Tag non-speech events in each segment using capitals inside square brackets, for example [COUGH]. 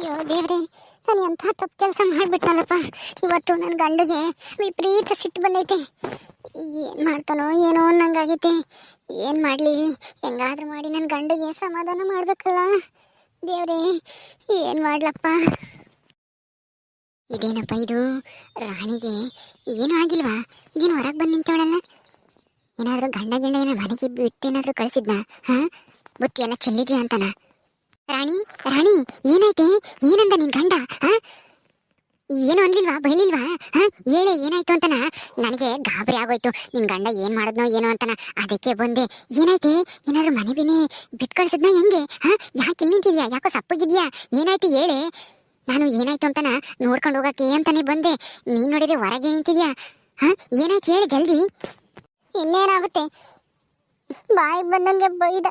ಅಯ್ಯೋ ದೇವ್ರೆ, ನಾನು ಎಂಥ ತಪ್ಪು ಕೆಲಸ ಮಾಡಿಬಿಟ್ನಲ್ಲಪ್ಪ. ಇವತ್ತು ನನ್ನ ಗಂಡಿಗೆ ವಿಪರೀತ ಸಿಟ್ಟು ಬಂದೈತೆ. ಏನು ಮಾಡ್ತಾನೋ ಏನೋ ಅನ್ನಂಗಾಗೈತೆ. ಏನು ಮಾಡಲಿ? ಹೆಂಗಾದ್ರೂ ಮಾಡಿ ನನ್ನ ಗಂಡಿಗೆ ಸಮಾಧಾನ ಮಾಡಬೇಕಲ್ಲ. ದೇವ್ರೆ, ಏನು ಮಾಡ್ಲಪ್ಪ? ಇದೇನಪ್ಪ ಇದು? ರಾಣಿಗೆ ಏನೂ ಆಗಿಲ್ವಾ? ಇದೇನು ಹೊರಗೆ ಬಂದು ನಿಂತವಳಲ್ಲ? ಏನಾದರೂ ಗಂಡ ಗಿಂಡ ಏನೋ ಮನೆಗೆ ಬಿಟ್ಟೇನಾದರೂ ಕಳಿಸಿದ್ನಾ? ಹಾಂ? ಬುತ್ತಿ ಎಲ್ಲ ಚೆಲ್ಲಿದ್ಯಾ ಅಂತನಾ? ರಾಣಿ ರಾಣಿ ಏನೈತೆ ಏನಂದ ನಿನ್ ಗಂಡ? ಏನು ಅನ್ಲಿಲ್ವಾ ಬೈಲಿಲ್ವಾ? ಹೇಳಿ, ಏನಾಯ್ತು ಅಂತನ? ನನಗೆ ಗಾಬರಿ ಆಗೋಯ್ತು. ನಿನ್ ಗಂಡ ಏನ್ ಮಾಡಿದ್ನೋ, ಏನೋ ಅಂತನ. ಅದಕ್ಕೆ ಬಂದೆ. ಏನಾಯ್ತೆ? ಏನಾದ್ರೂ ಮನೆ ಬಿನಿ ಬಿಟ್ ಕಳ್ಸಿದ್ನ ಹೆಂಗೆ? ಯಾಕೆ ಇಲ್ಲಿ ನಿಂತಿದ್ಯಾ? ಯಾಕೋ ಸಪ್ಪಗಿದ್ಯಾ? ಏನಾಯ್ತು ಹೇಳೆ. ನಾನು ಏನಾಯ್ತು ಅಂತನ? ನೋಡ್ಕೊಂಡು ಹೋಗಕ್ಕೆ ಅಂತಾನೆ ಬಂದೆ. ನೀನ್ ನೋಡಿದ್ರೆ ಹೊರಗೆ ನಿಂತಿದ್ಯಾ? ಹ ಏನಾಯ್ತು ಹೇಳಿ ಜಲ್ದಿ. ಇನ್ನೇನಾಗುತ್ತೆ? ಬಾಯಿ ಬಂದಂಗೆ ಬೈದ.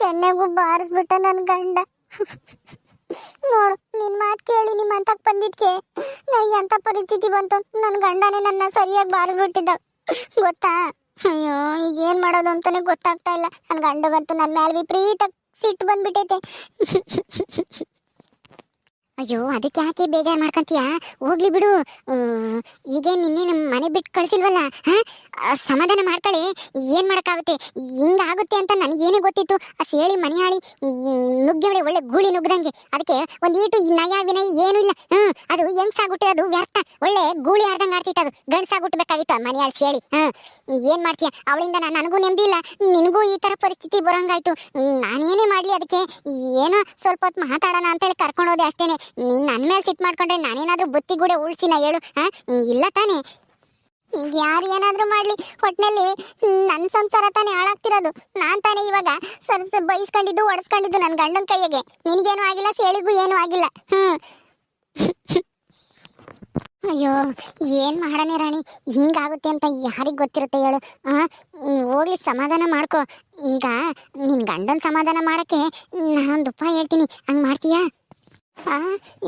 ಕೆನ್ನೆಗೂ ಬಾರಿಸ್ಬಿಟ್ಟ ನನ್ನ ಗಂಡ. ನೋಡು ನಿನ್ ಮಾತು ಕೇಳಿ ನಿಮ್ಮ ಅಂತಕ್ ಬಂದಿದ್ಕೆ ನನಗೆ ಎಂತ ಪರಿಸ್ಥಿತಿ ಬಂತು. ನನ್ನ ಗಂಡನೇ ನನ್ನ ಸರಿಯಾಗಿ ಬಾರಿಸ್ಬಿಟ್ಟಿದ್ದ. ಗೊತ್ತಾ? ಅಯ್ಯೋ ಈಗ ಏನ್ ಮಾಡೋದು ಅಂತಾನೆ ಗೊತ್ತಾಗ್ತಾ ಇಲ್ಲ. ನನ್ನ ಬಂತು ನನ್ನ ಮೇಲೆ ವಿಪರೀತ ಸಿಟ್ಟು ಬಂದ್ಬಿಟ್ಟೈತೆ. ಅಯ್ಯೋ ಅದಕ್ಕೆ ಯಾಕೆ ಬೇಜಾರು ಮಾಡ್ಕೊಂತೀಯಾ? ಹೋಗ್ಲಿ ಬಿಡು. ಹ್ಮ್, ಈಗ ನಿನ್ನೆ ನಮ್ಮ ಮನೆ ಬಿಟ್ಟು ಕಳ್ಸಿಲ್ವಲ್ಲ ಹಾ? ಸಮಾಧಾನ ಮಾಡ್ಕೊಳ್ಳಿ ಏನ್ ಮಾಡಕ್ಕಾಗುತ್ತೆ? ಹಿಂಗಾಗುತ್ತೆ ಅಂತ ನನಗೇನೇ ಗೊತ್ತಿತ್ತು. ಆ ಸೇಳಿ ಮನೆ ಹಾಳಿ ನುಗ್ಗಿವಳೆ, ಒಳ್ಳೆ ಗೂಳಿ ನುಗ್ಗದಂಗೆ ಅದಕ್ಕೆ ಒಂದ್ ಈಟು ನಯ ವಿನಯ ಏನೂ ಇಲ್ಲ. ಹ್ಮ್, ಅದು ಹೆಂಗ್ಸಾಗ್ಬಿಟ್ಟು ಅದು ವ್ಯರ್ಥ. ಒಳ್ಳೆ ಗೂಳಿ ಆಡ್ದಂಗೆ ಆಡ್ತಿತ್ತು ಅದು. ಗಂಡ್ಸಾಗ್ಬಿಟ್ಬೇಕಾಗಿತ್ತು ಆ ಮನೆ ಹಾಳಿ ಸೇಳಿ. ಹ್ಮ್, ಏನ್ ಮಾಡ್ತೀಯ? ಅವಳಿಂದ ನಾನು ನನಗೂ ನೆಮ್ಮದಿ ಇಲ್ಲ. ನಿನಗೂ ಈ ತರ ಪರಿಸ್ಥಿತಿ ಬರೋಂಗಾಯ್ತು. ನಾನೇನೇ ಮಾಡಿ ಅದಕ್ಕೆ? ಏನೋ ಸ್ವಲ್ಪ ಹೊತ್ತು ಮಾತಾಡೋಣ ಅಂತೇಳಿ ಕರ್ಕೊಂಡು ಹೋದೆ ಅಷ್ಟೇನೆ. ನೀನ್ ನನ್ನ ಮೇಲೆ ಸಿಟ್ಟು ಮಾಡ್ಕೊಂಡ್ರೆ ನಾನೇನಾದ್ರೂ ಬುತ್ತಿಗೂಡೆ ಉಳ್ಸಿನ ಹೇಳು. ಹಾ ಇಲ್ಲ ತಾನೇ. ಈಗ ಯಾರು ಏನಾದ್ರೂ ಮಾಡ್ಲಿ. ಒಟ್ನಲ್ಲಿ ನನ್ನ ಸಂಸಾರ ತಾನೇ ಹಾಳಾಗ್ತಿರೋದು. ನಾನ್ ತಾನೇ ಇವಾಗ ಸರ್ಸ ಬೈಸ್ಕೊಂಡಿದ್ದು, ಒಡ್ಸ್ಕೊಂಡಿದ್ದು ನನ್ನ ಗಂಡನ ಕೈಯಗೆ ನಿನಗೇನು ಆಗಿಲ್ಲ, ಸೇಳಿಗೂ ಏನು ಆಗಿಲ್ಲ. ಹ್ಮ್. ಅಯ್ಯೋ, ಏನ್ ಮಾಡನೆ ರಾಣಿ? ಹಿಂಗಾಗುತ್ತೆ ಅಂತ ಯಾರಿಗ್ ಗೊತ್ತಿರುತ್ತೆ ಹೇಳು. ಆ ಹೋಗ್ಲಿ, ಸಮಾಧಾನ ಮಾಡ್ಕೋ. ಈಗ ನಿನ್ ಗಂಡನ್ ಸಮಾಧಾನ ಮಾಡಕ್ಕೆ ನಾನೊಂದು ಉಪಾಯ ಹೇಳ್ತೀನಿ. ಹಂಗ್ ಮಾಡ್ತೀಯಾ? ಆ,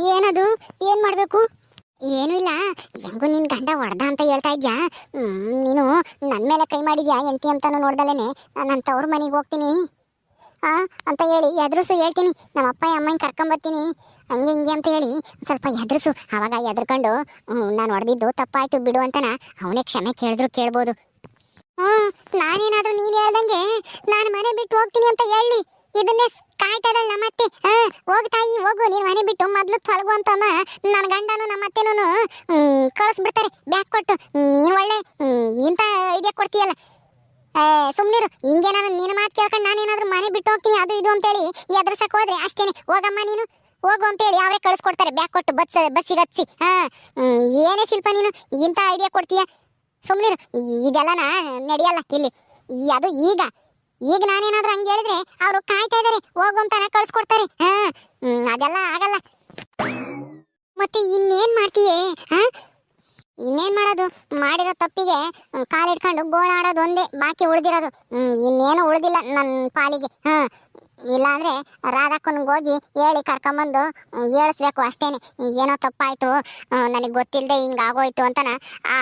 ಏನದು? ಏನ್ ಮಾಡ್ಬೇಕು? ಏನೂ ಇಲ್ಲ. ಹೆಂಗು ನಿನ್ನ ಗಂಡ ಹೊಡ್ದ ಅಂತ ಹೇಳ್ತಾ ಇದ್ಯಾ? ನೀನು ನನ್ನ ಮೇಲೆ ಕೈ ಮಾಡಿದ್ಯಾ ಎಂತಿ ಅಂತಾನು ನೋಡ್ದಲೇನೆ ನಾನು ತವ್ರ ಮನೆಗೆ ಹೋಗ್ತೀನಿ. ಆ, ಅಂತ ಹೇಳಿ ಎದುರಿಸು ಹೇಳ್ತೀನಿ. ನಮ್ಮ ಅಪ್ಪ ಅಮ್ಮನ ಕರ್ಕೊಂಬರ್ತೀನಿ ಹಂಗೆ ಹಿಂಗೆ ಅಂತ ಹೇಳಿ ಸ್ವಲ್ಪ ಎದುರಿಸು ಅವಾಗ ಎದ್ರಕೊಂಡು ನಾನು ಹೊಡೆದಿದ್ದು ತಪ್ಪಾಯ್ತು ಬಿಡು ಅಂತನ ಅವನೇ ಕ್ಷಮೆ ಕೇಳಿದ್ರು ಕೇಳ್ಬೋದು. ಹ್ಞೂ ನಾನೇನಾದರೂ ನೀನು ಹೇಳ್ದಂಗೆ ನಾನು ಮನೆ ಬಿಟ್ಟು ಹೋಗ್ತೀನಿ ಅಂತ ಹೇಳಿ. ಇದನ್ನೇ ಸ್- ಕಾಯ್ತಾ ಇದ್ದಾಳೆ ನಮ್ಮ ಅತ್ತೆ ಹಾ ಹೋಗ್. ನೀನು ಮನೆ ಬಿಟ್ಟು ಮೊದ್ಲು ತೊಲಗು ಅಂತಮ್ಮ. ನನ್ನ ಗಂಡನು ನಮ್ಮ ಅತ್ತೆನೂ ಕಳಿಸ್ಬಿಡ್ತಾರೆ, ಬ್ಯಾಗ್ ಕೊಟ್ಟು. ನೀನು ಒಳ್ಳೆ ಇಂಥ ಐಡಿಯಾ ಕೊಡ್ತೀಯಲ್ಲ. ಏ, ಸುಮ್ನಿರು. ಹಿಂಗೆ ನಾನು ನಿನ್ನ ಮಾತು ಕೇಳ್ಕೊಂಡು ನಾನೇನಾದ್ರೂ ಮನೆ ಬಿಟ್ಟು ಹೋಗ್ತೀನಿ, ಅದು ಇದು ಅಂತೇಳಿ ಎದುರ್ಸಕ್ ಹೋದ್ರೆ ಅಷ್ಟೇನೆ. ಹೋಗಮ್ಮ ನೀನು. ಹೋಗು ಅಂತೇಳಿ ಅವರೇ ಕಳಿಸ್ಕೊಡ್ತಾರೆ, ಬ್ಯಾಗ್ ಕೊಟ್ಟು, ಬಸ್, ಬಸ್ಸಿಗೆ ಹಚ್ಚಿ ಹಾ ಏನೇ ಶಿಲ್ಪ ನೀನು, ಇಂಥ ಐಡಿಯಾ ಕೊಡ್ತೀಯ. ಸುಮ್ನಿರು. ಇದೆಲ್ಲನ ನಡೆಯಲ್ಲ ಇಲ್ಲಿ. ಅದು ಈಗ. ಈಗ ನಾನೇನಾದ್ರೂ ಹಂಗೆ ಹೇಳಿದ್ರೆ ಅವರು ಕಾಯ್ತಾ ಇದಾರೆ, ಹೋಗು ಅಂತಾನೆ ಕಳ್ಸ್ಕೊಡ್ತಾರೆ. ಹಾ ಅದೆಲ್ಲ ಆಗಲ್ಲ. ಮತ್ತೆ ಇನ್ನೇನ್ ಮಾಡ್ತೀಯೇ, ಹಾ? ಇನ್ನೇನ್ ಮಾಡೋದು? ಮಾಡಿರೋ ತಪ್ಪಿಗೆ ಕಾಲಿಡ್ಕೊಂಡು ಗೋಳಾಡೋದು ಒಂದೇ, ಬಾಕಿ ಉಳ್ದಿರೋದು. ಇನ್ನೇನು ಉಳ್ದಿಲ್ಲ ನನ್ನ ಪಾಲಿಗೆ, ಹಾ? ಇಲ್ಲಾಂದ್ರೆ ರಾಧಕ್ಕನಿಗೆ ಹೋಗಿ ಹೇಳಿ ಕರ್ಕೊಂಬಂದು ಹೇಳಿಸ್ಬೇಕು ಅಷ್ಟೇನೆ. ಏನೋ ತಪ್ಪಾಯ್ತು ನನಗೆ ಗೊತ್ತಿಲ್ಲದೆ ಹಿಂಗೆ ಆಗೋಯ್ತು ಅಂತನ ಆ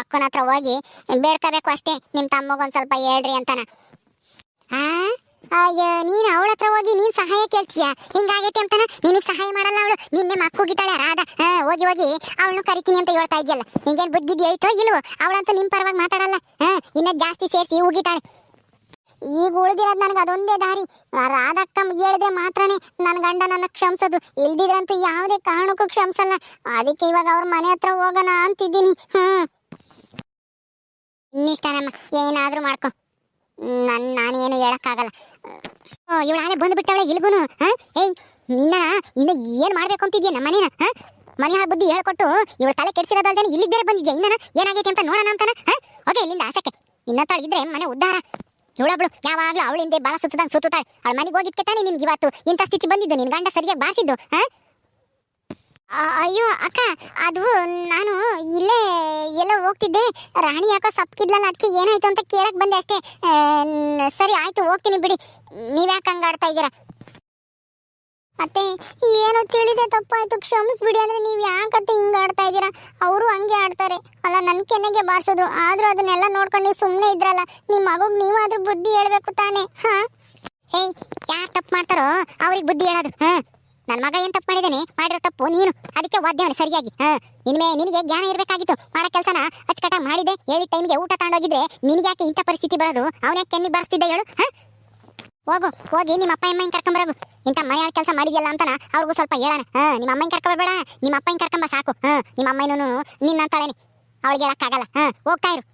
ಅಕ್ಕನ ಹತ್ರ ಹೋಗಿ ಬೇಡ್ಕೋಬೇಕು ಅಷ್ಟೇ. ನಿಮ್ಮ ತಮ್ಮಗೊಂದು ಸ್ವಲ್ಪ ಹೇಳ್ರಿ ಅಂತನ. ನೀನು ಅವಳ ಹತ್ರ ಹೋಗಿ ನೀನ್ ಸಹಾಯ ಕೇಳ್ತೀಯ? ಹಿಂಗಾಗೈತೆ ಅಂತನ? ನಿನಗೆ ಸಹಾಯ ಮಾಡಲ್ಲ ಅವಳು? ನಿನ್ನೆ ಮಕ್ಕೋಗಿದ್ದಾಳೆ ರಾಧ. ಹೋಗಿ ಹೋಗಿ. ಅವಳನ್ನು ಕರಿತೀನಿ ಅಂತ ಹೇಳ್ತಾ ಇದೆಯಲ್ಲ. ನಿಂಗೇನು ಬುದ್ಧಿದ್ಯೋ ಐತೋ ಇಲ್ವೋ? ಅವಳಂತೂ ನಿಮ್ಮ ಪರವಾಗಿ ಮಾತಾಡಲ್ಲ. ಹಾ, ಇನ್ನ ಜಾಸ್ತಿ ಸೇರಿಸಿ ಹೋಗಿದ್ದಾಳೆ ಈಗ ಉಳಿದಿರೋದು ನನಗೆ ಅದೊಂದೇ ದಾರಿ. ರಾಧಕ್ಕ ಹೇಳಿದ್ರೆ ಮಾತ್ರನೇ ನನ್ನ ಗಂಡ ನನ್ನ ಕ್ಷಮಿಸೋದು. ಇಲ್ದಿದ್ರಂತೂ ಯಾವುದೇ ಕಾರಣಕ್ಕೂ ಕ್ಷಮಿಸಲ್ಲ. ಅದಕ್ಕೆ ಇವಾಗ ಅವ್ರ ಮನೆ ಹತ್ರ ಹೋಗೋಣ ಅಂತಿದ್ದೀನಿ. ಹ್ಞೂ ಇನ್ನಿಷ್ಟನಮ್ಮ, ಏನಾದರೂ ಮಾಡ್ಕೊ. ನನ್ ನಾನೇನು ಹೇಳಕ್ಕಾಗಲ್ಲ. ಓ, ಇವಳು ಬಂದು ಬಿಟ್ಟವಳೆ ಇಲ್ಗುನು, ಹಾ? ಏಯ್, ನಿನ್ನ ಇನ್ನ ಏನ್ ಮಾಡ್ಬೇಕು ಅಂತಿದ್ಯಾ ನಮ್ಮ ಮನೇನ, ಹಾ? ಮನೆ ಹಾಳು ಬುದ್ಧಿ ಹೇಳ್ಕೊಟ್ಟು ಇವಳು ತಲೆ ಕೆಡಿಸಿರೋದಲ್ದೇನೆ ಇಲ್ಲಿ ಬೇರೆ ಬಂದಿದ್ಯಾ? ಇನ್ನನ ಏನಾಗೈತೆ ಅಂತ ನೋಡೋಣ ಅಂತಾನ ಓಕೆ, ಇಲ್ಲಿಂದ ಆಸಕ್ಕೆ. ಇನ್ನತ್ತಾಳು ಇದ್ರೆ ಮನೆ ಉದ್ಧಾರ. ಇವಳೊಬ್ಳು ಯಾವಾಗ್ಲೂ ಅವಳಿಂದೆ ಬಾಲ ಸುತ್ತದಂಗೆ ಸುತ್ತಾಳೆ ಅವಳ ಮನೆಗೆ ಹೋಗಿದ್ಕೆ ತಾನೇ ನಿನ್ಗೆ ಇವತ್ತು ಇಂಥ ಸ್ಥಿತಿ ಬಂದಿದ್ದು. ನಿನ್ ಗಂಡ ಸರಿಯಾಗಿ ಬಾರಿಸಿದ್ದು, ಹಾ? ಅಯ್ಯೋ, ಅಕ್ಕ, ಅದು ನಾನು ಇಲ್ಲೇ ಎಲ್ಲೋ ಹೋಗ್ತಿದ್ದೆ. ರಾಣಿ ಯಾಕೋ ಸಪ್ಕಿದ್ಲಲ್ಲ ಅದಕ್ಕೆ ಏನಾಯ್ತು ಅಂತ ಕೇಳಕ್ ಬಂದೆ ಅಷ್ಟೇ. ಸರಿ, ಆಯ್ತು, ಹೋಗ್ತೀನಿ ಬಿಡಿ. ನೀವ್ಯಾಕೆ ಹಂಗ ಆಡ್ತಾ ಇದ್ದೀರಾ? ಅತ್ತೆ, ಏನೋ ತಿಳಿದೆ ತಪ್ಪಾಯ್ತು. ಕ್ಷಮಿಸ್ಬಿಡಿ, ಅಂದ್ರೆ ನೀವ್ ಯಾಕತ್ತೆ ಹಿಂಗ ಆಡ್ತಾ ಇದ್ದೀರಾ? ಅವರು ಹಂಗೆ ಆಡ್ತಾರೆ. ಅಲ್ಲ ನನ್ನ ಕೆನ್ನೆಗೆ ಬಾರ್ಸಿದ್ರು. ಆದ್ರೂ ಅದನ್ನೆಲ್ಲ ನೋಡ್ಕೊಂಡು ನೀವು ಸುಮ್ಮನೆ ಇದ್ರಲ್ಲ, ನಿಮ್ ಮಗುಗ್ ನೀವಾದ್ರೂ ಬುದ್ಧಿ ಹೇಳ್ಬೇಕು ತಾನೇ, ಹಾ? ಏಯ್, ಯಾರು ತಪ್ಪು ಮಾಡ್ತಾರೋ, ಅವ್ರಿಗೆ ಬುದ್ಧಿ ಹೇಳೋದು, ಹಾ? ನನ್ನ ಮಗ ಏನ್ ತಪ್ಪು ಮಾಡಿದಾನೆ? ಮಾಡಿರೋ ತಪ್ಪು ನೀನು. ಅದಕ್ಕೆ ವಾದ್ಯವನೆ ಸರಿಯಾಗಿ. ಹಾ ನಿನ್ಮೆ ನಿನಗೆ ಜ್ಞಾನ ಇರಬೇಕಾಗಿತ್ತು. ಮಾಡೋ ಕೆಲಸನ ಅಚ್ಚುಕಟ್ಟಾಗಿ ಮಾಡಿದೆ. ಹೇಳಿ ಟೈಮ್ಗೆ ಊಟ ತಗೊಂಡೋಗಿದ್ರೆ ನಿನಗೆ ಯಾಕೆ ಇಂಥ ಪರಿಸ್ಥಿತಿ ಬರೋದು? ಅವನ್ಯಾಕೆ ಕೆನ್ನಿ ಬಾರಿಸ್ತಿದ್ದೆ ಹೇಳು? ಹಾ? ಹೋಗು, ಹೋಗಿ ನಿಮ್ಮ ಅಪ್ಪ ಅಮ್ಮ ಕರ್ಕೊಂಬರೋಗು ಇಂಥ ಮನೆ ಕೆಲಸ ಮಾಡಿದ್ಯಲ್ಲ ಅಂತನ ಅವ್ರಿಗೂ ಸ್ವಲ್ಪ ಹೇಳೋಣ. ಹಾ, ನಿಮ್ಮ ಅಮ್ಮನ ಕರ್ಕೊಂಬರ್ಬೇಡ ನಿಮ್ಮ ಅಪ್ಪನ ಕರ್ಕೊಂಬ ಸಾಕು. ಹಾಂ, ನಿಮ್ಮ ಅಮ್ಮನೂ ಅಂತಳೇನಿ ಅವಳಿಗೆ ಹೇಳಕ್ಕಾಗಲ್ಲ. ಹಾ, ಹೋಗ್ತಾ ಇರು.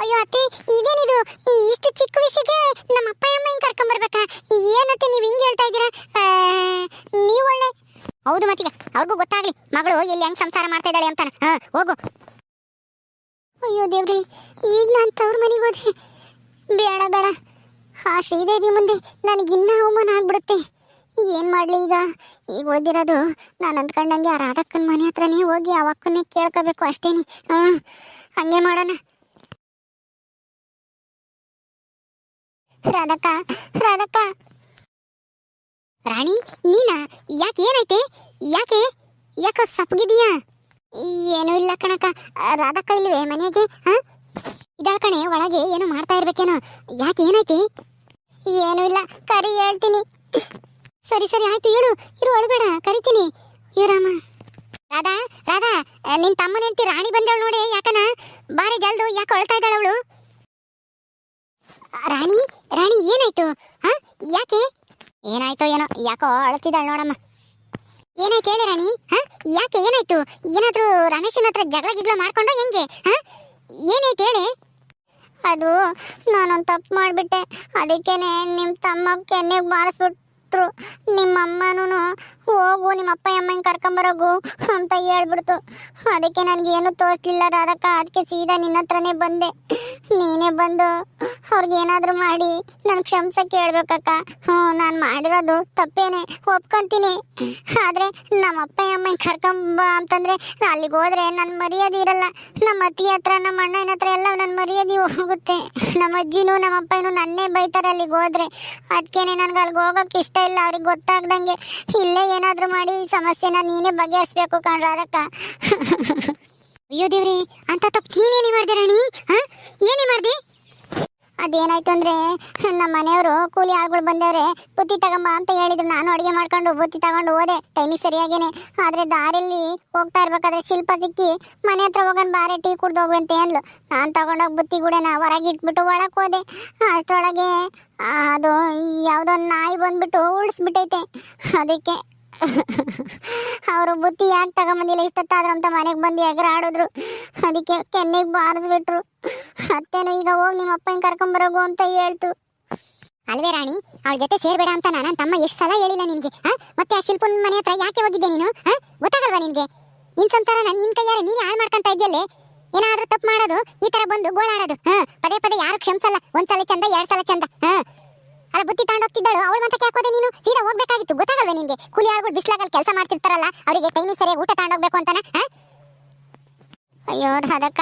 ಅಯ್ಯೋ ಅತ್ತೆ, ಇದೇನಿದು? ಇಷ್ಟು ಚಿಕ್ಕ ವಿಷಯಕ್ಕೆ ನಮ್ಮ ಅಪ್ಪ ಅಮ್ಮ ಅಮ್ಮನ ಕರ್ಕೊಂಬರ್ಬೇಕಾ ಏನತ್ತೆ ನೀವು ಹಿಂಗೆ ಹೇಳ್ತಾ ಇದ್ದೀರಾ? ನೀವು ಒಳ್ಳೆ ಹೌದು ಮತ್ತೀಗ ಅವ್ರಿಗೂ ಗೊತ್ತಾಗ್ಲಿ. ಮಗಳು ಎಲ್ಲಿ ಹೆಂಗ್ ಸಂಸಾರ ಮಾಡ್ತಾ ಇದ್ದಾಳೆ ಅಂತಾನ. ಹಾ, ಹೋಗು. ಅಯ್ಯೋ ದೇವ್ರಿ, ಈಗ ನಾನು ತವ್ರ ಮನೆಗೆ ಹೋದೆ ಬೇಡ ಬೇಡ. ಆ ಶ್ರೀದೇವಿ ಮುಂದೆ. ನನಗಿನ್ನ ಅವಮಾನ ಆಗ್ಬಿಡುತ್ತೆ. ಏನು ಮಾಡಲಿ ಈಗ? ಈಗ ಉಳಿದಿರೋದು ನಾನು ಅಂದ್ಕೊಂಡಂಗೆ ಆ ರಾಧಕ್ಕನ ಮನೆ ಹತ್ರನೇ ಹೋಗಿ ಆ ಅಕ್ಕನ್ನೇ ಕೇಳ್ಕೋಬೇಕು ಅಷ್ಟೇನಿ. ಹಾಂ, ಹಂಗೆ ಮಾಡೋಣ. ರಾಧಕ್ಕ ರಾಧಕ್ಕ. ರಾಣಿ, ನೀನಾ? ಯಾಕೆ ಏನೈತೆ? ಯಾಕೆ? ಯಾಕ ಸಪ್ಪಗಿದೀಯಾ ಏನೂ ಇಲ್ಲ ಕಣಕ್ಕ. ರಾಧಕ್ಕ ಇಲ್ವೇ ಮನೆಗೆ ಹಾ ಇದಾ ಕಣೆ, ಒಳಗೆ ಏನೋ ಮಾಡ್ತಾ ಇರ್ಬೇಕೇನೋ. ಯಾಕೆ ಏನೈತಿ? ಏನೂ ಇಲ್ಲ, ಕರಿ ಹೇಳ್ತೀನಿ. ಸರಿ ಸರಿ, ಆಯ್ತು ಹೇಳು ಇರು ಒಳಬೇಡ ಕರಿತೀನಿ. ಇವರಾಮ ರಾಧಾ ರಾಧಾ, ನಿನ್ ತಮ್ಮನ ಹೆಂಡತಿ ರಾಣಿ ಬಂದವಳು ನೋಡಿ ಯಾಕನ? ಬಾರಿ ಜಲ್ದು ಯಾಕೆ ಅಳ್ತಾ ಇದ್ದಾಳ ಅವಳು? ರಾಣಿ ರಾಣಿ, ಏನಾಯ್ತು? ಹಾ? ಯಾಕೆ? ಏನಾಯ್ತು ಏನೋ, ಯಾಕೋ ಅಳತಿದ್ದಾಳೆ ನೋಡಮ್ಮ. ಏನಾಯ್ತು ಹೇಳಿ ರಾಣಿ? ಹಾ? ಯಾಕೆ ಏನಾಯ್ತು? ಏನಾದ್ರೂ ರಮೇಶನ ಹತ್ರ ಜಗಳ ಗಿಗ್ಳ ಮಾಡ್ಕೊಂಡು ಹೆಂಗೆ? ಹಾ? ಏನಾಯ್ತು ಹೇಳಿ? ಅದು ನಾನೊಂದು ತಪ್ಪು ಮಾಡಿಬಿಟ್ಟೆ. ಅದಕ್ಕೇನೆ ನಿಮ್ಮ ತಮ್ಮ ಕೆನ್ನೆಗೆ ಬಾರಿಸ್ಬಿಟ್ರು. ನಿಮ್ಮ ಅಮ್ಮನೂ ನಿಮ್ಮ ಅಪ್ಪ ಅಮ್ಮನ ಕರ್ಕೊಂಬರೋಗು ಅಂತ ಹೇಳ್ಬಿಡ್ತು. ಅದಕ್ಕೆ ನನಗೆ ಏನು ತೋರಿಸ್ಲಿಲ್ಲ ರಾಧಕ್ಕ ಅದಕ್ಕೆ ಸೀದಾ ನಿನ್ನ ಹತ್ರನೇ ಬಂದೆ. ನೀನೇ ಬಂದು ಅವ್ರಿಗೆ ಏನಾದರೂ ಮಾಡಿ ನನ್ನ ಕ್ಷಮಸ ಹೇಳ್ಬೇಕಕ್ಕ ಹ್ಞೂ, ನಾನು ಮಾಡಿರೋದು ತಪ್ಪೇನೆ. ಒಪ್ಕೊಂತೀನಿ. ಆದರೆ ನಮ್ಮ ಅಪ್ಪ ಅಮ್ಮನ ಕರ್ಕೊಂಬ ಅಂತಂದರೆ ಅಲ್ಲಿಗೆ ಹೋದ್ರೆ ನನ್ನ ಮರ್ಯಾದೆ ಇರಲ್ಲ. ನಮ್ಮ ಅತ್ತಿ ಹತ್ರ, ನಮ್ಮ ಅಣ್ಣನ ಹತ್ರ ಎಲ್ಲ ನನ್ನ ಮರ್ಯಾದೆ ಹೋಗುತ್ತೆ. ನಮ್ಮ ಅಜ್ಜಿನೂ, ನಮ್ಮ ಅಪ್ಪನೂ ನನ್ನೇ ಬೈತಾರೆ ಅಲ್ಲಿಗೆ ಹೋದ್ರೆ. ಅದಕ್ಕೇನೆ ನನಗೆ ಅಲ್ಲಿಗೆ ಹೋಗೋಕೆ ಇಷ್ಟ ಇಲ್ಲ. ಅವ್ರಿಗೆ ಗೊತ್ತಾಗ್ದಂಗೆ ಇಲ್ಲೇ ಏನಾದರೂ ಮಾಡಿ ಈ ಸಮಸ್ಯೆನ ನೀನೇ ಬಗೆಹರಿಸ್ಬೇಕು ಅದಕ್ಕ. ಅಯ್ಯೋ ದೇವ್ರಿ, ಅಂತ ತಪ್ಪು ನೀನೇನೇ ಮಾಡ್ದೆ ರಾಣಿ? ಏನೇ ಮಾಡ್ದೆ? ಅದೇನಾಯ್ತು ಅಂದ್ರೆ ನಮ್ಮ ಮನೆಯವರು ಕೂಲಿ ಆಳುಗಳು ಬಂದವ್ರೆ ಬುತ್ತಿ ತಗೊಂಬ ಅಂತ ಹೇಳಿದ್ರು. ನಾನು ಅಡುಗೆ ಮಾಡ್ಕೊಂಡು ಬುತ್ತಿ ತಗೊಂಡು ಹೋದೆ. ಟೈಮಿಗೆ ಸರಿಯಾಗೇನೆ. ಆದ್ರೆ ದಾರಿಯಲ್ಲಿ ಹೋಗ್ತಾ ಇರ್ಬೇಕಾದ್ರೆ ಶಿಲ್ಪ ಸಿಕ್ಕಿ ಮನೆ ಹತ್ರ ಹೋಗೋಣ ಬಾರೆ ಟೀ ಕುಡ್ದು ಹೋಗುವಂತೆ ಅಂದ್ಲು. ನಾನು ತಗೊಂಡೋಗಿ ಬುತ್ತಿ ನಾ ಹೊರಗೆ ಇಟ್ಬಿಟ್ಟು ಒಳಗೆ ಹೋದೆ. ಅಷ್ಟರೊಳಗೆ ಅದು ಯಾವುದೋ ನಾಯಿ ಬಂದ್ಬಿಟ್ಟು ಉಳಿಸ್ಬಿಟ್ಟೈತೆ. ಅದಕ್ಕೆ [LAUGHS] ಅವರು ಬುತ್ತಿ ಯಾಕೆ ತಗೊಂಬಂದಿಲ್ಲ? ಇಷ್ಟೊತ್ತಾದ್ರು ಅಂತ ಮನೆಗೆ ಬಂದು ಎಗರ ಆಡಿದ್ರು ಅದಕ್ಕೆ ಕೆನ್ನೆಗೆ ಬಾರಿಸ್ಬಿಟ್ರು. ಅತ್ತೇನು, ಈಗ ಹೋಗಿ ನಿಮ್ಮ ಅಪ್ಪನ ಕರ್ಕೊಂಬರೋಗು ಅಂತ ಹೇಳ್ತು. ಅಲ್ವೇ ರಾಣಿ ಅವ್ರ ಜೊತೆ ಸೇರ್ಬೇಡ ಅಂತ ನಾನು ತಮ್ಮ ಎಷ್ಟು ಸಲ ಹೇಳಿಲ್ಲ ನಿನಗೆ ಮತ್ತೆ ಆ ಶಿಲ್ಪನ ಮನೆ ಹತ್ರ ಯಾಕೆ ಹೋಗಿದ್ದೆ ನೀನು ಗೊತ್ತಾಗಲ್ವಾ ನಿನಗೆ? ನಿನ್ ಸಂಸಾರ ನಾನು, ನಿನ್ ಕೈಯಾರೆ ನೀನು ಹಾಳು ಮಾಡ್ಕೊಂತ ಇದ್ಯಲ್ಲೇ? ಏನಾದ್ರೂ ತಪ್ಪು ಮಾಡೋದು, ಈ ತರ ಬಂದು ಗೋಳಾಡೋದು, ಹಾ? ಪದೇ ಪದೇ ಯಾರು ಕ್ಷಮಿಸಲ್ಲ? ಒಂದ್ಸಲ ಚಂದ, ಎರಡ್ ಸಲ ಚಂದ, ಹಾ? ಅಲ್ಲ ಬುತ್ತಿ ತಗೊಂಡೋಗ್ತಿದ್ದಾಳು ಅವಳು ಮತ್ತೆ ಹಾಕೋದೆ ನೀನು? ಸೀದಾ ಹೋಗ್ಬೇಕಾಗಿತ್ತು. ಗೊತ್ತಾಗಲ್ವೇ ನಿನ್ಗೆ ಕೂಲಿ ಆಳ್ಗಳು ಬಿಸ್ಲಾಗಲ್ಲಿ ಕೆಲಸ ಮಾಡ್ತಿರ್ತಾರಲ್ಲ, ಅವರಿಗೆ ಟೈಮಿಗೆ ಸರಿಯಾಗಿ ಊಟ ತಗೊಂಡೋಗ್ಬೇಕು ಅಂತಾನ ಅಯ್ಯೋ ಅದಕ್ಕ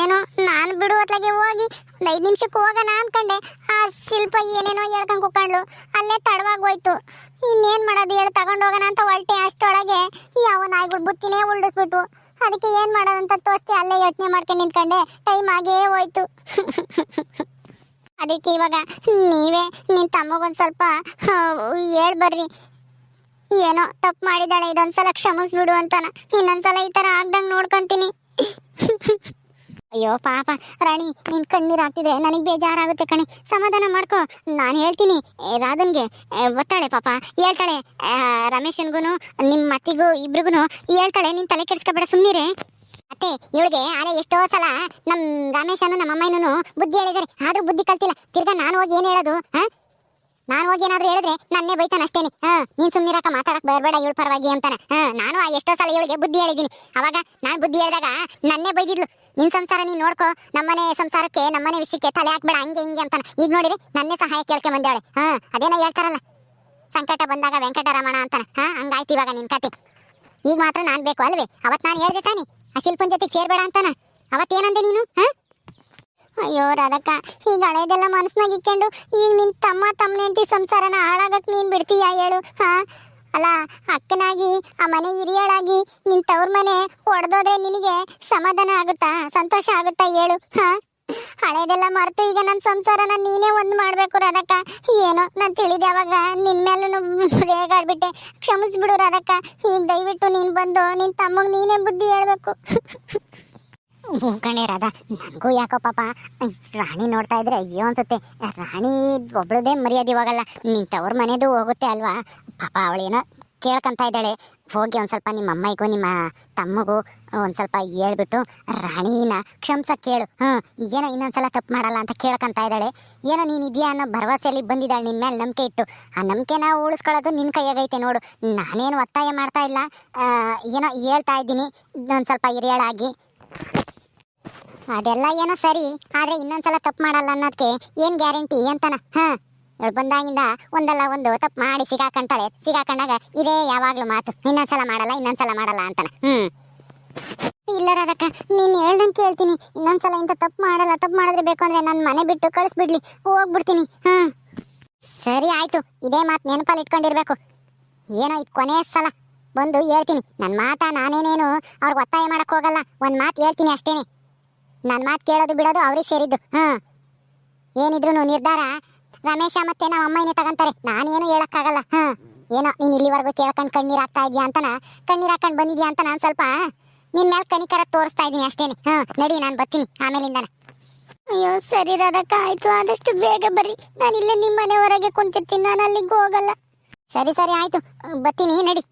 ಏನೋ ನಾನು ಬಿಡು ಹೋಗಿ. ಒಂದು ಐದು ನಿಮಿಷಕ್ಕೆ ಹೋಗೋಣ ಅಂದ್ಕೊಂಡೆ ಆ ಶಿಲ್ಪ ಏನೇನೋ ಹೇಳ್ಕೊಂಡು ಕುತ್ಕೊಂಡ್ಲು ಅಲ್ಲೇ ತಡವಾಗೋಯ್ತು ಇನ್ನೇನ್ ಮಾಡೋದು ಹೇಳಿ, ತಗೊಂಡು ಹೋಗೋಣ ಅಂತ ಹೊರಟೆ ಅಷ್ಟೊಳಗೆ. ಯಾವ ನಾಯಿಗಳು ಬುತ್ತಿನೇ ಉಳ್ಳಿಸ್ಬಿಟ್ವು ಅದಕ್ಕೆ ಏನು ಮಾಡೋದಂತ ತೋರಿಸ್ತಿ, ಅಲ್ಲೇ ಯೋಚನೆ ಮಾಡ್ಕೊಂಡು ನಿಂತ್ಕೊಂಡೆ. ಟೈಮ್ ಆಗೇ ಹೋಯ್ತು. [LAUGHS] ಅದಕ್ಕೆ ಇವಾಗ ನೀವೇ ನಿನ್ ತಮ್ಮಗೊಂದು ಸ್ವಲ್ಪ ಹೇಳ್ ಬರ್ರಿ. ಏನೋ ತಪ್ಪು ಮಾಡಿದಾಳೆ ಇದೊಂದ್ಸಲ ಕ್ಷಮಿಸ್ಬಿಡು ಅಂತಾನ. ಇನ್ನೊಂದ್ಸಲ ಈ ತರ ಆಗ್ದಂಗ್ ನೋಡ್ಕೊಂತೀನಿ. ಅಯ್ಯೋ ಪಾಪ. ರಾಣಿ ನಿನ್ ಕಣ್ಣೀರ್ ಆಗ್ತಿದೆ ನನಗೆ ಬೇಜಾರಾಗುತ್ತೆ ಕಣಿ. ಸಮಾಧಾನ ಮಾಡ್ಕೊ. ನಾನು ಹೇಳ್ತೀನಿ. ರಾಧನ್ಗೆ ಒತ್ತಾಳೆ ಪಾಪ. ಹೇಳ್ತಾಳೆ ಆ, ರಮೇಶನ್ಗುನು ನಿಮ್ಮ ಮತ್ತಿಗೂ ಇಬ್ರಿಗೂ ಹೇಳ್ತಾಳೆ ನಿನ್ ತಲೆ ಕೆಡ್ಸ್ಕೊಬೇಡ ಸುಮ್ಮನಿರೆ ಅತ್ತೆ, ಇವಳಿಗೆ ಆಲೆ ಎಷ್ಟೋ ಸಲ ನಮ್ ರಮೇಶನು ನಮ್ಮ ಅಮ್ಮನೂ ಬುದ್ಧಿ ಹೇಳಿದಾರೆ ಆದ್ರೂ ಬುದ್ಧಿ ಕಲ್ತಿಲ್ಲ. ತಿರ್ಗಾ ನಾನು ಹೋಗಿ ಏನ್ ಹೇಳೋದು? ಹಾ? ನಾನು ಹೋಗಿ ಏನಾದ್ರು ಹೇಳಿದ್ರೆ ನನ್ನೇ ಬೈತಾನ ಅಷ್ಟೇನೆ. ಹಾ, ನೀನ್ ಸುಮ್ಮನಿರಕ ಮಾತಾಡಕ್ ಬರಬೇಡ ಇವಳು ಪರವಾಗಿ ಅಂತಾನ ಹಾ, ನಾನು ಆ ಎಷ್ಟೋ ಸಲ ಇವಳಿಗೆ ಬುದ್ಧಿ ಹೇಳಿದೀನಿ ಅವಾಗ ನಾನು ಬುದ್ಧಿ ಹೇಳಿದಾಗ ನನ್ನೇ ಬೈದಿದ್ಲು. ನಿನ್ ಸಂಸಾರ ನೀನ್ ನೋಡ್ಕೋ, ನಮ್ಮನೆ ಸಂಸಾರಕ್ಕೆ, ನಮ್ಮನೆ ವಿಷಯಕ್ಕೆ ತಲೆ ಹಾಕ್ಬೇಡ, ಹಂಗೆ ಹಿಂಗೆ ಅಂತಾನೆ. ಈಗ ನೋಡಿದ್ರೆ ನನ್ನೇ ಸಹಾಯ ಕೇಳ್ಕೆ ಬಂದೇವಳೆ. ಹಾ, ಅದೇನ ಹೇಳ್ತಾರಲ್ಲ? ಸಂಕಟ ಬಂದಾಗ ವೆಂಕಟರಮಣ ಅಂತಾನ. ಹಾ, ಹಂಗಾಯ್ತು ಇವಾಗ ನಿನ್ ಕತೆ. ಈಗ ಮಾತ್ರ ನಾನ್ ಬೇಕು ಅಲ್ವೇ? ಅವತ್ ನಾನು ಹೇಳ್ದೆ ತಾನೆ. ಆ ಶಿಲ್ಪನ್ ಜೊತೆಗೆ ಸೇರ್ಬೇಡ ಅಂತಾನ? ಅವತ್ತೇನಂದೆ ನೀನು, ಹಾ? ಅಯ್ಯೋ ರಾಧಕ್ಕ, ಈಗ ಹಳೇದೆಲ್ಲ ಮನಸ್ನಾಗ ಇಕ್ಕೊಂಡು, ಈಗ ನಿನ್ ತಮ್ಮ ತಮ್ಮನೆ ಅಂತ ಸಂಸಾರನ ಹಾಳಾಗಕ್ ನೀನ್ ಬಿಡ್ತೀಯಾ ಹೇಳು, ಹಾ? ಅಲ್ಲ, ಅಕ್ಕನಾಗಿ, ಆ ಮನೆ ಹಿರಿಯಳಾಗಿ, ನಿನ್ ತವ್ರ ಮನೆ ಒಡೆದೋದ್ರೆ ನಿನಗೆ ಸಮಾಧಾನ ಆಗುತ್ತಾ, ಸಂತೋಷ ಆಗುತ್ತಾ ಹೇಳು, ಹಾ? ಹಳೇದೆಲ್ಲ ಮರ್ತು ಈಗ ನನ್ನ ಸಂಸಾರನ ನೀನೇ ಒಂದು ಮಾಡಬೇಕು ರಾಧಕ್ಕ. ಏನೋ ನಾನು ತಿಳಿದೆ ಅವಾಗ. ನಿನ್ ಮೇಲೂ ರೇಗಾಡ್ಬಿಟ್ಟೆ ಕ್ಷಮಿಸ್ಬಿಡು ರಾಧಕ್ಕ. ಈಗ ದಯವಿಟ್ಟು ನೀನು ಬಂದು ನಿನ್ ತಮ್ಮಗೆ ನೀನೇ ಬುದ್ಧಿ ಹೇಳ್ಬೇಕು. ಕಣೆ ರಾಧಾ. ನನಗೂ ಯಾಕೋ ಪಾಪ. ರಾಣಿ ನೋಡ್ತಾ ಇದ್ರೆ ಅಯ್ಯೋ ಅನ್ಸುತ್ತೆ. ರಾಣಿ ಒಬ್ಳದೇ ಮರ್ಯಾದೆ ಹೋಗಲ್ಲ ನಿನ್ ತವ್ರ ಮನೆದು ಹೋಗುತ್ತೆ ಅಲ್ವಾ? ಪಾಪ ಅವಳೇನೋ ಕೇಳ್ಕೊಂತ ಇದ್ದಾಳೆ. ಹೋಗಿ ಒಂದು ಸ್ವಲ್ಪ ನಿಮ್ಮ ಅಮ್ಮಗೂ ನಿಮ್ಮ ತಮ್ಮಗೂ ಒಂದು ಸ್ವಲ್ಪ ಹೇಳ್ಬಿಟ್ಟು, ರಾಣಿನ ಕ್ಷಮಿಸ ಕೇಳು. ಹ್ಞೂ ಏನೋ ಇನ್ನೊಂದ್ಸಲ ತಪ್ಪು ಮಾಡಲ್ಲ ಅಂತ ಕೇಳ್ಕೊಂತ ಇದ್ದಾಳೆ. ಏನೋ ನೀನು ಇದೆಯಾ ಅನ್ನೋ ಭರವಸೆಯಲ್ಲಿ ಬಂದಿದ್ದಾಳೆ ನಿಮ್ಮ ಮೇಲೆ ನಂಬಿಕೆ ಇಟ್ಟು. ಆ ನಂಬಿಕೆನ ಉಳಿಸ್ಕೊಳ್ಳೋದು ನಿನ್ನ ಕೈಯಾಗೈತೆ ನೋಡು. ನಾನೇನು ಒತ್ತಾಯ ಮಾಡ್ತಾ ಇಲ್ಲ. ಏನೋ ಹೇಳ್ತಾ ಇದ್ದೀನಿ, ಒಂದು ಸ್ವಲ್ಪ ಹಿರಿಯಳಾಗಿ. ಅದೆಲ್ಲ ಏನೋ ಸರಿ, ಆದ್ರೆ ಇನ್ನೊಂದ್ಸಲ ತಪ್ಪು ಮಾಡಲ್ಲ ಅನ್ನೋದಕ್ಕೆ ಏನ್ ಗ್ಯಾರಂಟಿ ಅಂತನ? ಹಾ ಇವಳು ಬಂದಾಗಿಂದ ಒಂದಲ್ಲ ಒಂದು ತಪ್ಪು ಮಾಡಿ ಸಿಗಾಕಂತಾಳೆ. ಸಿಗಾಕೊಂಡಾಗ ಇದೇ ಯಾವಾಗ್ಲೂ ಮಾತು. ಇನ್ನೊಂದ್ಸಲ ಮಾಡಲ್ಲ ಇನ್ನೊಂದ್ಸಲ ಮಾಡಲ್ಲ ಅಂತಾನೆ. ಹ್ಮ್. ಇಲ್ಲ ರಾಧಕ್ಕ ನೀನ್ ಹೇಳ್ದಂಗೆ ಕೇಳ್ತೀನಿ. ಇನ್ನೊಂದ್ಸಲ ಇಂಥ ತಪ್ಪು ಮಾಡಲ್ಲ, ತಪ್ಪು ಮಾಡಿದ್ರೆ ಬೇಕು ಅಂದ್ರೆ ನನ್ನ ಮನೆ ಬಿಟ್ಟು ಕಳಿಸ್ಬಿಡ್ಲಿ. ಹೋಗ್ಬಿಡ್ತೀನಿ. ಹ್ಮ್. ಸರಿ ಆಯ್ತು. ಇದೇ ಮಾತು ನೆನಪಲ್ಲಿ ಇಟ್ಕೊಂಡಿರ್ಬೇಕು. ಏನೋ ಇದು ಕೊನೆ ಸಲ. ಬಂದು ಹೇಳ್ತೀನಿ. ನನ್ನ ಮಾತ ನಾನೇನೇನು ಅವ್ರಿಗೆ ಒತ್ತಾಯ ಮಾಡಕ್ಕೆ ಹೋಗಲ್ಲ. ಒಂದು ಮಾತು ಹೇಳ್ತೀನಿ ಅಷ್ಟೇನೆ. ನನ್ನ ಮಾತು ಕೇಳೋದು ಬಿಡೋದು ಅವ್ರಿಗೆ ಸೇರಿದ್ದು. ಹಾಂ ಏನಿದ್ರು ನಿರ್ಧಾರ? ರಮೇಶ ಮತ್ತೆ ನಮ್ಮ ಅಮ್ಮನೇ ತಗೊಂತಾರೆ. ನಾನೇನು ಹೇಳಕ್ಕಾಗಲ್ಲ. ಹ. ಏನೋ ನೀನ್ ಇಲ್ಲಿವರೆಗೂ ಕೇಳ್ಕೊಂಡು ಕಣ್ಣೀರು ಹಾಕ್ತಾ ಇದೀಯ ಅಂತನ? ಕಣ್ಣೀರು ಹಾಕೊಂಡು ಬಂದಿದ್ಯಾ ಅಂತ ನಾನು ಸ್ವಲ್ಪ? ನಿನ್ನ ಮೇಲೆ ಕನಿಕರ ತೋರಿಸ್ತಾ ಇದೀನಿ ಅಷ್ಟೇನೆ. ಹ ನಡಿ ನಾನು ಬರ್ತೀನಿ ಆಮೇಲಿಂದ ಅಯ್ಯೋ ಸರಿ ರಾಧಕ್ಕ ಆಯ್ತು ಆದಷ್ಟು ಬೇಗ ಬರ್ರಿ. ನಾನು ಇಲ್ಲೇ ನಿಮ್ಮ ಮನೆ ಹೊರಗೆ ಕುಂತಿರ್ತೀನಿ ನಾನು ಅಲ್ಲಿಗೆ ಹೋಗಲ್ಲ. ಸರಿ ಸರಿ ಆಯ್ತು. ಬರ್ತೀನಿ ನಡಿ.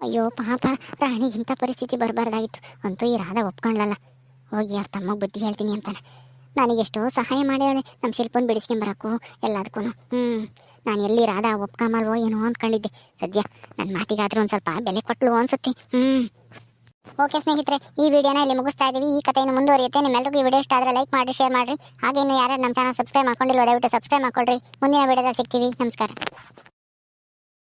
ಅಯ್ಯೋ ಪಾಪ ರಾಣಿ ಇಂಥ ಪರಿಸ್ಥಿತಿ ಬರಬಾರ್ದಾಗಿತ್ತು. ಅಂತೂ ಈ ರಾಧ ಒಪ್ಕೊಂಡ್ಲಲ್ಲ. ಹೋಗಿ ಅವ್ರ ತಮ್ಮ ಬುದ್ಧಿ ಹೇಳ್ತೀನಿ ಅಂತಾನೆ. ನನಗೆಷ್ಟೋ ಸಹಾಯ ಮಾಡಿದಾಳೆ ನಮ್ಮ ಶಿಲ್ಪನ್ ಬಿಡಿಸ್ಕೊಂಬರಕ್ಕೂ ಎಲ್ಲದಕ್ಕೂ ಹ್ಞೂ ನಾನು ಎಲ್ಲಿ ರಾಧಾ ಒಪ್ಕೊಂಬಲ್ವೋ ಏನೋ ಅಂದ್ಕೊಂಡಿದ್ದೆ ಸದ್ಯ ನನ್ನ ಮಾತಿಗಾದರೂ ಒಂದು ಸ್ವಲ್ಪ ಬೆಲೆ ಕೊಟ್ಟಲು ಅನ್ಸುತ್ತೆ. ಹ್ಞೂ ಓಕೆ ಸ್ನೇಹಿತರೆ, ಈ ವಿಡಿಯೋನ ಇಲ್ಲಿ ಮುಗಿಸ್ತಾ ಇದ್ದೀವಿ ಈ ಕಥೆಯನ್ನು ಮುಂದುವರಿಯುತ್ತೆ. ನಿಮ್ಮೆಲ್ಲರಿಗೂ ಈ ವಿಡಿಯೋ ಇಷ್ಟ ಆದರೆ ಲೈಕ್ ಮಾಡಿ ಶೇರ್ ಮಾಡಿರಿ. ಹಾಗೆ ಇನ್ನು ಯಾರ್ಯಾರು ನಮ್ಮ ಚಾನಲ್ ಸಬ್ಸ್ಕ್ರೈಬ್ ಮಾಡ್ಕೊಂಡಿಲ್ಲ ದಯವಿಟ್ಟು ಸಬ್ಸ್ಕ್ರೈಬ್ ಮಾಡ್ಕೊಳ್ರಿ. ಮುಂದಿನ ವಿಡಿಯೋದಲ್ಲಿ ಸಿಗ್ತೀವಿ. ನಮಸ್ಕಾರ.